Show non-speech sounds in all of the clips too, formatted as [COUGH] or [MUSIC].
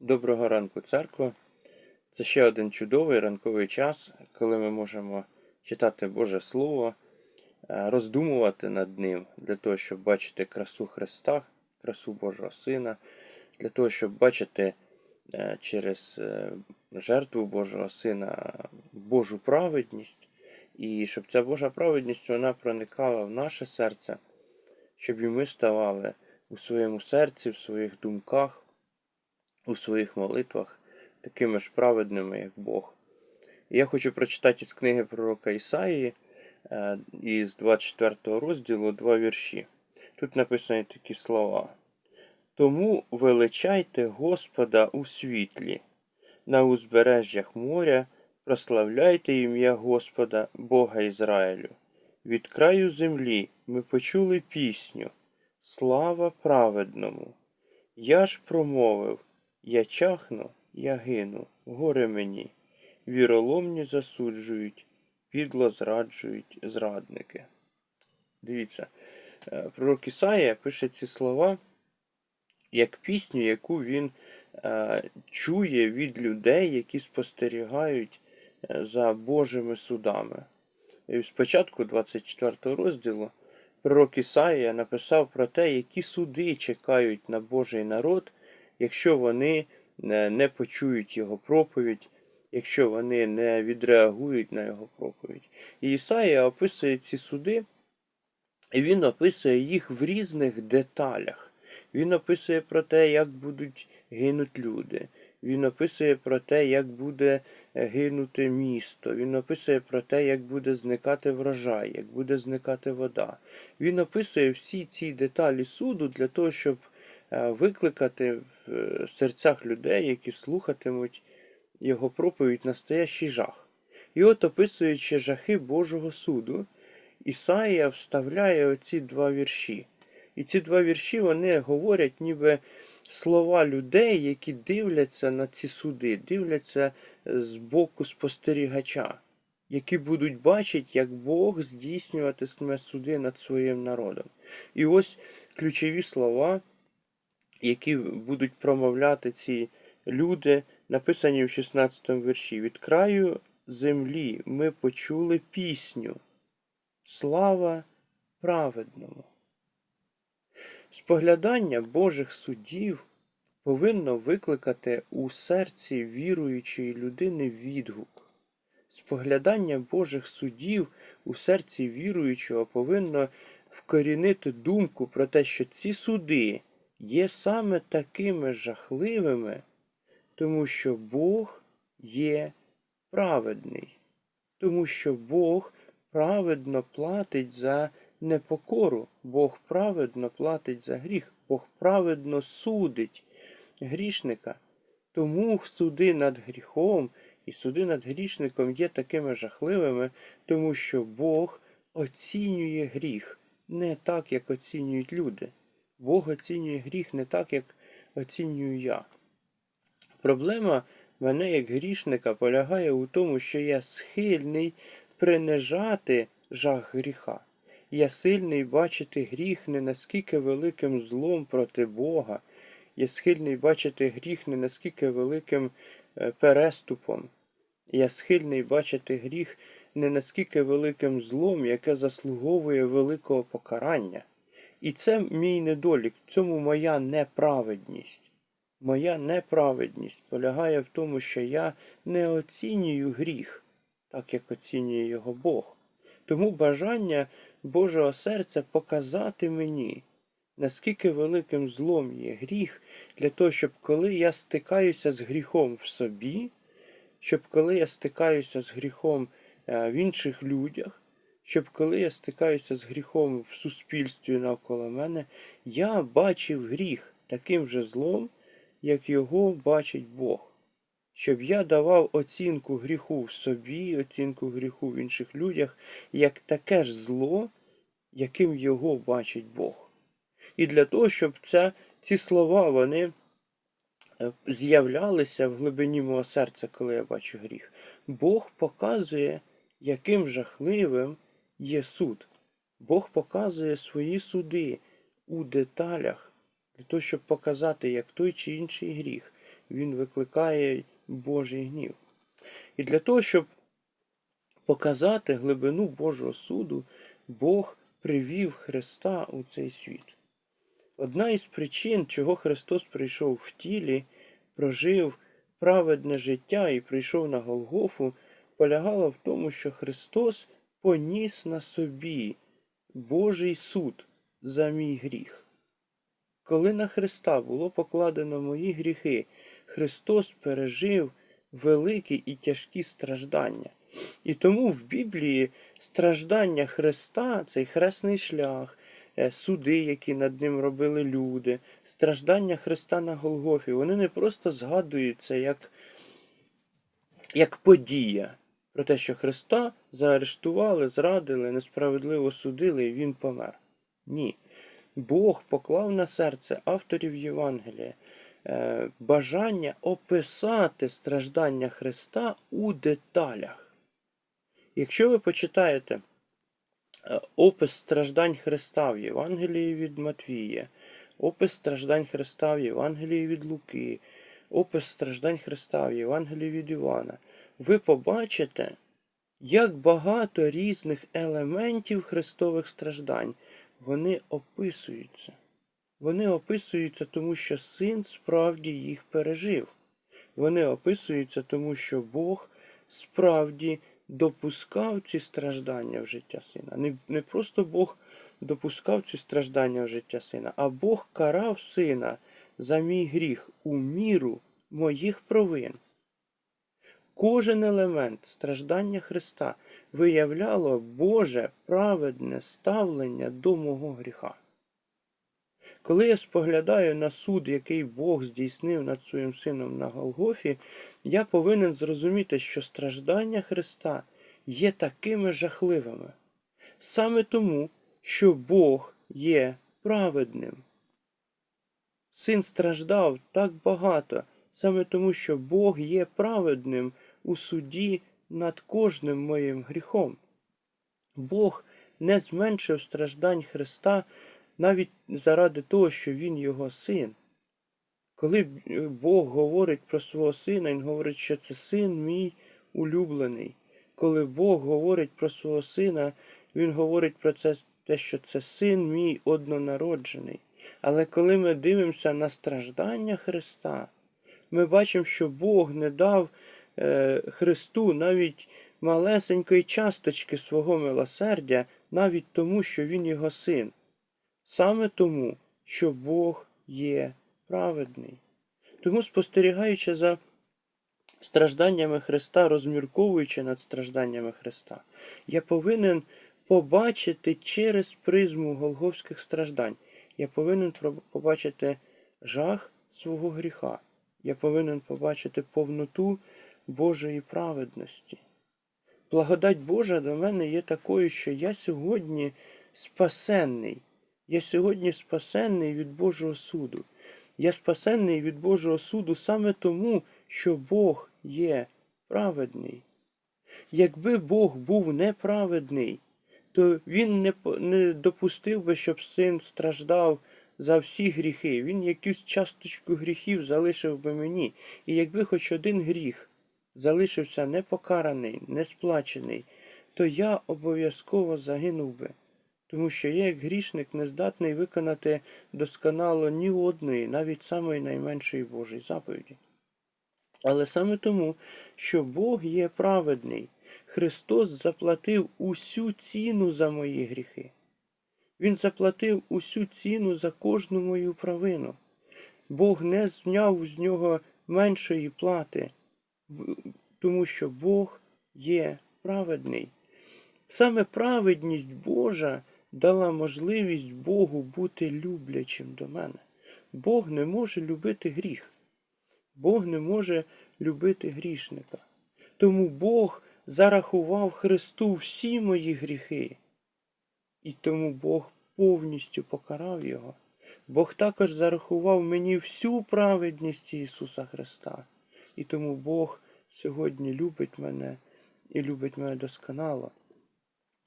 Доброго ранку, церква. Це ще один чудовий ранковий час, коли ми можемо читати Боже Слово, е, роздумувати над ним для того, щоб бачити красу Христа, красу Божого Сина, для того, щоб бачити е, через е, жертву Божого Сина Божу праведність, і щоб ця Божа праведність вона проникала в наше серце, щоб і ми ставали у своєму серці, в своїх думках у своїх молитвах такими ж праведними, як Бог. І я хочу прочитати із книги пророка Ісаї е, із 24 розділу два вірші. Тут написані такі слова. Тому величайте Господа у світлі, на узбережжях моря, прославляйте ім'я Господа, Бога Ізраїлю. Від краю землі ми почули пісню. Слава праведному! Я ж промовив, я чахну, я гину, горе мені. Віроломні засуджують, підло зраджують зрадники. Дивіться, е, пророк Ісая пише ці слова як пісню, яку він е, чує від людей, які спостерігають е, за Божими судами. І спочатку 24 розділу пророк Ісаїя написав про те, які суди чекають на Божий народ, якщо вони не не почують його проповідь, якщо вони не відреагують на його проповідь. І Ісаїя описує ці суди, і він описує їх в різних деталях. Він описує про те, як будуть гинуть люди. Він описує про те, як буде е, гинути місто. Він описує про те, як буде зникати врожай, як буде зникати вода. Він описує всі ці деталі суду для того, щоб е, викликати в е, серцях людей, які слухатимуть його проповідь, настоящий жах. І от, описуючи жахи Божого суду, Ісаїя вставляє оці два вірші. І ці два вірші вони говорять, ніби слова людей, які дивляться на ці суди, дивляться з боку спостерігача, які будуть бачити, як Бог здійснюватиме суди над своїм народом. І ось ключові слова, які будуть промовляти ці люди, написані в 16 вірші. Від краю землі ми почули пісню. Слава праведному. Споглядання Божих судів повинно викликати у серці віруючої людини відгук. Споглядання Божих судів у серці віруючого повинно вкорінити думку про те, що ці суди є саме такими жахливими, тому що Бог є праведний, тому що Бог праведно платить за непокору, Бог праведно платить за гріх, Бог праведно судить грішника. Тому суди над гріхом і суди над грішником є такими жахливими, тому що Бог оцінює гріх не так, як оцінюють люди. Бог оцінює гріх не так, як оцінюю я. Проблема мене як грішника полягає у тому, що я схильний принижати жах гріха. Я сильний бачити гріх не наскільки великим злом проти Бога. Я схильний бачити гріх не наскільки великим е, переступом. Я схильний бачити гріх не наскільки великим злом, яке заслуговує великого покарання. І це мій недолік, в цьому моя неправедність. Моя неправедність полягає в тому, що я не оцінюю гріх, так як оцінює його Бог. Тому бажання Божого серця показати мені, наскільки великим злом є гріх, для того, щоб коли я стикаюся з гріхом в собі, щоб коли я стикаюся з гріхом е, в інших людях, щоб коли я стикаюся з гріхом в суспільстві навколо мене, я бачив гріх таким же злом, як його бачить Бог. Щоб я давав оцінку гріху в собі, оцінку гріху в інших людях, як таке ж зло, яким його бачить Бог. І для того, щоб ця, ці слова вони е, з'являлися в глибині мого серця, коли я бачу гріх, Бог показує, яким жахливим є суд. Бог показує свої суди у деталях, для того, щоб показати, як той чи інший гріх він викликає Божий гнів. І для того, щоб показати глибину Божого суду, Бог привів Христа у цей світ. Одна із причин, чого Христос прийшов в тілі, прожив праведне життя і прийшов на Голгофу, полягала в тому, що Христос поніс на собі Божий суд за мій гріх. Коли на Христа було покладено мої гріхи, Христос пережив великі і тяжкі страждання. І тому в Біблії страждання Христа, цей хресний шлях, е, суди, які над ним робили люди, страждання Христа на Голгофі, вони не просто згадуються як, як подія про те, що Христа заарештували, зрадили, несправедливо судили, і Він помер. Ні. Бог поклав на серце авторів Євангелія е, бажання описати страждання Христа у деталях. Якщо ви почитаєте е, опис страждань Христа в Євангелії від Матвія, опис страждань Христа в Євангелії від Луки, опис страждань Христа в Євангелії від Івана, ви побачите, як багато різних елементів Христових страждань вони описуються. Вони описуються тому, що син справді їх пережив. Вони описуються тому, що Бог справді допускав ці страждання в життя сина. Не, не просто Бог допускав ці страждання в життя сина, а Бог карав сина за мій гріх у міру моїх провин. Кожен елемент страждання Христа виявляло Боже праведне ставлення до мого гріха. Коли я споглядаю на суд, який Бог здійснив над своїм сином на Голгофі, я повинен зрозуміти, що страждання Христа є такими жахливими. Саме тому, що Бог є праведним. Син страждав так багато, саме тому, що Бог є праведним у суді над кожним моїм гріхом. Бог не зменшив страждань Христа навіть заради того, що Він його син. Коли Бог говорить про свого сина, Він говорить, що це син мій улюблений. Коли Бог говорить про свого сина, Він говорить про це, те, що це син мій однонароджений. Але коли ми дивимося на страждання Христа, ми бачимо, що Бог не дав е, Христу навіть малесенької часточки свого милосердя, навіть тому, що Він його син. Саме тому, що Бог є праведний. Тому, спостерігаючи за стражданнями Христа, розмірковуючи над стражданнями Христа, я повинен побачити через призму голговських страждань. Я повинен побачити жах свого гріха. Я повинен побачити повноту Божої праведності. Благодать Божа до мене є такою, що я сьогодні спасенний. Я сьогодні спасенний від Божого суду. Я спасенний від Божого суду саме тому, що Бог є праведний. Якби Бог був неправедний, то Він не, не допустив би, щоб син страждав за всі гріхи. Він якусь часточку гріхів залишив би мені. І якби хоч один гріх залишився непокараний, несплачений, то я обов'язково загинув би. Тому що я, як грішник, не здатний виконати досконало ні одної, навіть самої найменшої Божої заповіді. Але саме тому, що Бог є праведний, Христос заплатив усю ціну за мої гріхи. Він заплатив усю ціну за кожну мою провину. Бог не зняв з нього меншої плати, тому що Бог є праведний. Саме праведність Божа дала можливість Богу бути люблячим до мене. Бог не може любити гріх. Бог не може любити грішника. Тому Бог зарахував Христу всі мої гріхи. І тому Бог повністю покарав Його. Бог також зарахував мені всю праведність Ісуса Христа. І тому Бог сьогодні любить мене і любить мене досконало.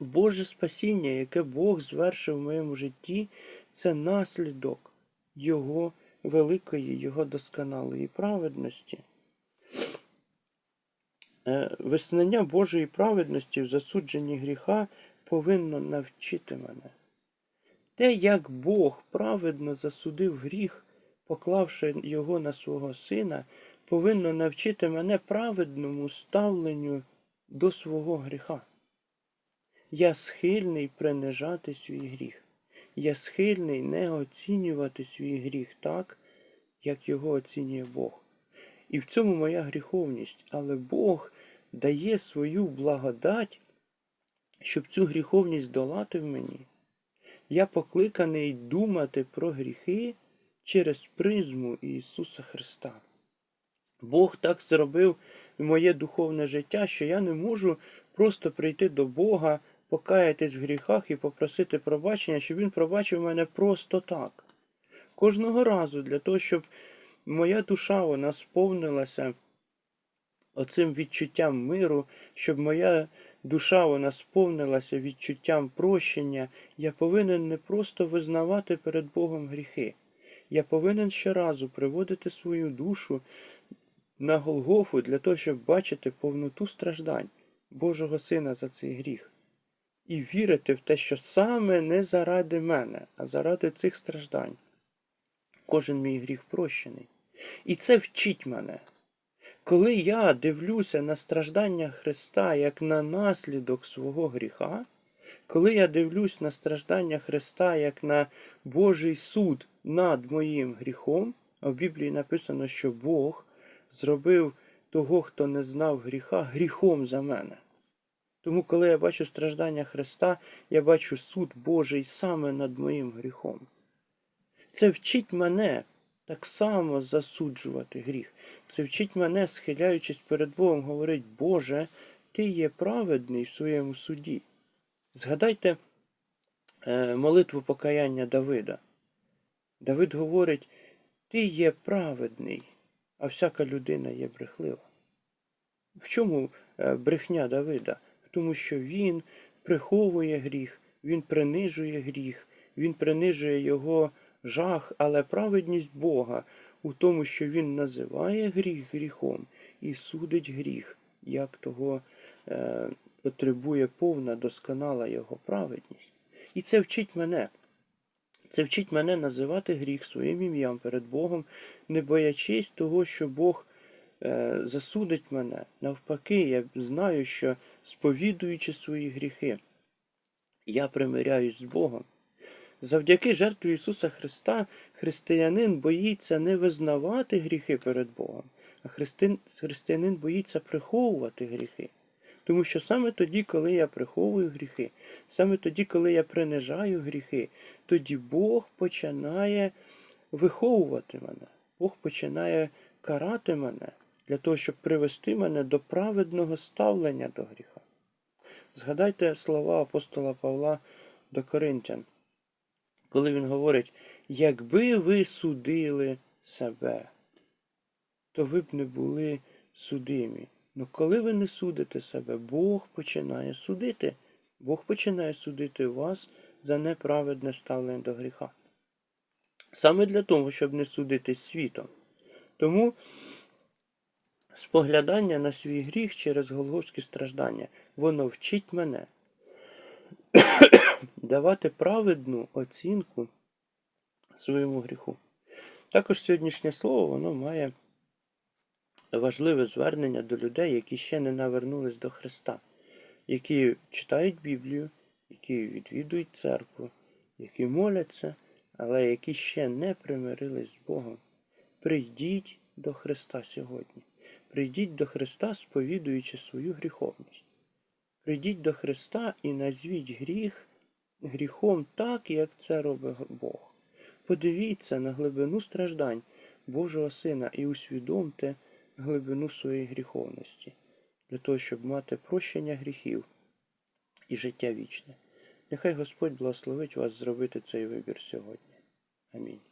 Боже спасіння, яке Бог звершив в моєму житті, це наслідок Його великої Його досконалої праведності. Е, Визнання Божої праведності в засудженні гріха повинно навчити мене. Те, як Бог праведно засудив гріх, поклавши його на свого сина, повинно навчити мене праведному ставленню до свого гріха. Я схильний принижати свій гріх. Я схильний не оцінювати свій гріх так, як його оцінює Бог. І в цьому моя гріховність. Але Бог дає свою благодать, щоб цю гріховність долати в мені. Я покликаний думати про гріхи через призму Ісуса Христа. Бог так зробив моє духовне життя, що я не можу просто прийти до Бога, покаятись в гріхах і попросити пробачення, щоб Він пробачив мене просто так. Кожного разу для того, щоб моя душа вона сповнилася оцим відчуттям миру, щоб моя душа вона сповнилася відчуттям прощення, я повинен не просто визнавати перед Богом гріхи. Я повинен щоразу приводити свою душу на Голгофу для того, щоб бачити повноту страждань Божого Сина за цей гріх. І вірити в те, що саме не заради мене, а заради цих страждань. Кожен мій гріх прощений. І це вчить мене. Коли я дивлюся на страждання Христа як на наслідок свого гріха, коли я дивлюсь на страждання Христа як на Божий суд над моїм гріхом, а в Біблії написано, що Бог зробив того, хто не знав гріха, гріхом за мене. Тому, коли я бачу страждання Христа, я бачу суд Божий саме над моїм гріхом. Це вчить мене так само засуджувати гріх. Це вчить мене, схиляючись перед Богом, говорить, Боже, Ти є праведний в своєму суді. Згадайте е, молитву покаяння Давида. Давид говорить, Ти є праведний, а всяка людина є брехлива. В чому е, брехня Давида? В тому, що він приховує гріх, він принижує гріх, він принижує його жах, але праведність Бога у тому, що Він називає гріх гріхом і судить гріх, як того е, потребує повна, досконала Його праведність. І це вчить мене. Це вчить мене називати гріх своїм ім'ям перед Богом, не боячись того, що Бог е, засудить мене. Навпаки, я знаю, що сповідуючи свої гріхи, я примиряюсь з Богом. Завдяки жертві Ісуса Христа християнин боїться не визнавати гріхи перед Богом, а христин, християнин боїться приховувати гріхи. Тому що саме тоді, коли я приховую гріхи, саме тоді, коли я принижаю гріхи, тоді Бог починає виховувати мене, Бог починає карати мене для того, щоб привести мене до праведного ставлення до гріха. Згадайте слова апостола Павла до Коринтян коли він говорить, якби ви судили себе, то ви б не були судимі. Ну коли ви не судите себе, Бог починає судити. Бог починає судити вас за неправедне ставлення до гріха. Саме для того, щоб не судити світом. Тому споглядання на свій гріх через голговські страждання, воно вчить мене [COUGHS] давати праведну оцінку своєму гріху. Також сьогоднішнє слово воно має важливе звернення до людей, які ще не навернулись до Христа, які читають Біблію, які відвідують церкву, які моляться, але які ще не примирились з Богом. Прийдіть до Христа сьогодні. Прийдіть до Христа, сповідуючи свою гріховність. Прийдіть до Христа і назвіть гріх гріхом так, як це робить Бог. Подивіться на глибину страждань Божого Сина і усвідомте глибину своєї гріховності, для того, щоб мати прощення гріхів і життя вічне. Нехай Господь благословить вас зробити цей вибір сьогодні. Амінь.